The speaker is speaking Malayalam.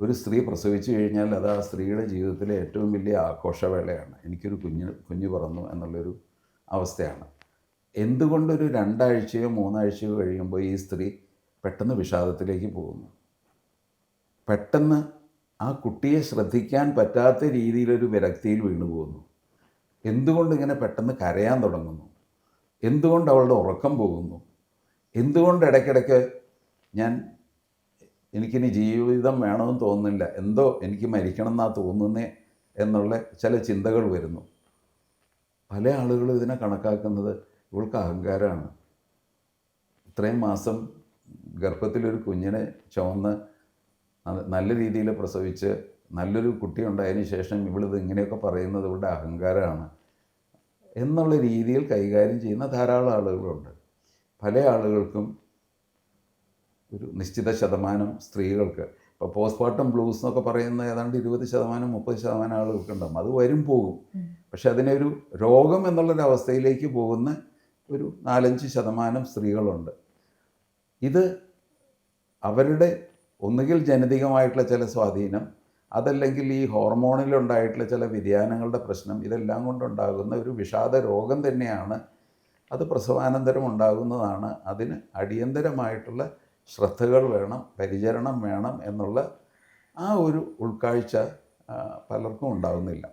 ഒരു സ്ത്രീ പ്രസവിച്ചു കഴിഞ്ഞാൽ അത് ആ സ്ത്രീയുടെ ജീവിതത്തിലെ ഏറ്റവും വലിയ ആഘോഷവേളയാണ്. എനിക്കൊരു കുഞ്ഞ് കുഞ്ഞു പറന്നു എന്നുള്ളൊരു അവസ്ഥയാണ്. എന്തുകൊണ്ടൊരു രണ്ടാഴ്ചയോ മൂന്നാഴ്ചയോ കഴിയുമ്പോൾ ഈ സ്ത്രീ പെട്ടെന്ന് വിഷാദത്തിലേക്ക് പോകുന്നു? പെട്ടെന്ന് ആ കുട്ടിയെ ശ്രദ്ധിക്കാൻ പറ്റാത്ത രീതിയിലൊരു വിരക്തിയിൽ വീണു പോകുന്നു. എന്തുകൊണ്ട് ഇങ്ങനെ പെട്ടെന്ന് കരയാൻ തുടങ്ങുന്നു? എന്തുകൊണ്ട് അവളുടെ ഉറക്കം പോകുന്നു? എന്തുകൊണ്ട് ഇടയ്ക്കിടയ്ക്ക് ഞാൻ എനിക്കിനി ജീവിതം വേണമെന്ന് തോന്നുന്നില്ല. എന്തോ എനിക്ക് മരിക്കണം എന്നാ തോന്നുന്നേ എന്നുള്ള ചില ചിന്തകൾ വരുന്നു. പല ആളുകളും ഇതിനെ കണക്കാക്കുന്നത് ഇവൾക്ക് അഹങ്കാരമാണ്. ഇത്രയും മാസം ഗർഭത്തിലൊരു കുഞ്ഞിനെ ചുമന്ന് നല്ല രീതിയിൽ പ്രസവിച്ച് നല്ലൊരു കുട്ടി ഉണ്ടായതിന് ശേഷം ഇവളിത് ഇങ്ങനെയൊക്കെ പറയുന്നത് ഇവളുടെ അഹങ്കാരമാണ് എന്നുള്ള രീതിയിൽ കൈകാര്യം ചെയ്യുന്ന ധാരാളം ആളുകളുണ്ട്. പല ആളുകൾക്കും ഒരു നിശ്ചിത ശതമാനം സ്ത്രീകൾക്ക്. ഇപ്പോൾ പോസ്റ്റ്മോർട്ടം ബ്ലൂസ് എന്നൊക്കെ പറയുന്ന ഏതാണ്ട് ഇരുപത് ശതമാനം മുപ്പത് ശതമാനം ആളുകൾക്ക് ഉണ്ടാകും അത് വരും പോകും. പക്ഷെ അതിനൊരു രോഗം എന്നുള്ളൊരവസ്ഥയിലേക്ക് പോകുന്ന ഒരു നാലഞ്ച് ശതമാനം സ്ത്രീകളുണ്ട്. ഇത് അവരുടെ ഒന്നുകിൽ ജനിതകമായിട്ടുള്ള ചില സ്വാധീനം അതല്ലെങ്കിൽ ഈ ഹോർമോണിലുണ്ടായിട്ടുള്ള ചില വ്യതിയാനങ്ങളുടെ പ്രശ്നം ഇതെല്ലാം കൊണ്ടുണ്ടാകുന്ന ഒരു വിഷാദ രോഗം തന്നെയാണ്. അത് പ്രസവാനന്തരം ഉണ്ടാകുന്നതാണ് അതിന് അടിയന്തരമായിട്ടുള്ള ശ്രദ്ധകൾ വേണം പരിചരണം വേണം എന്നുള്ള ആ ഒരു ഉൾക്കാഴ്ച പലർക്കും ഉണ്ടാകുന്നില്ല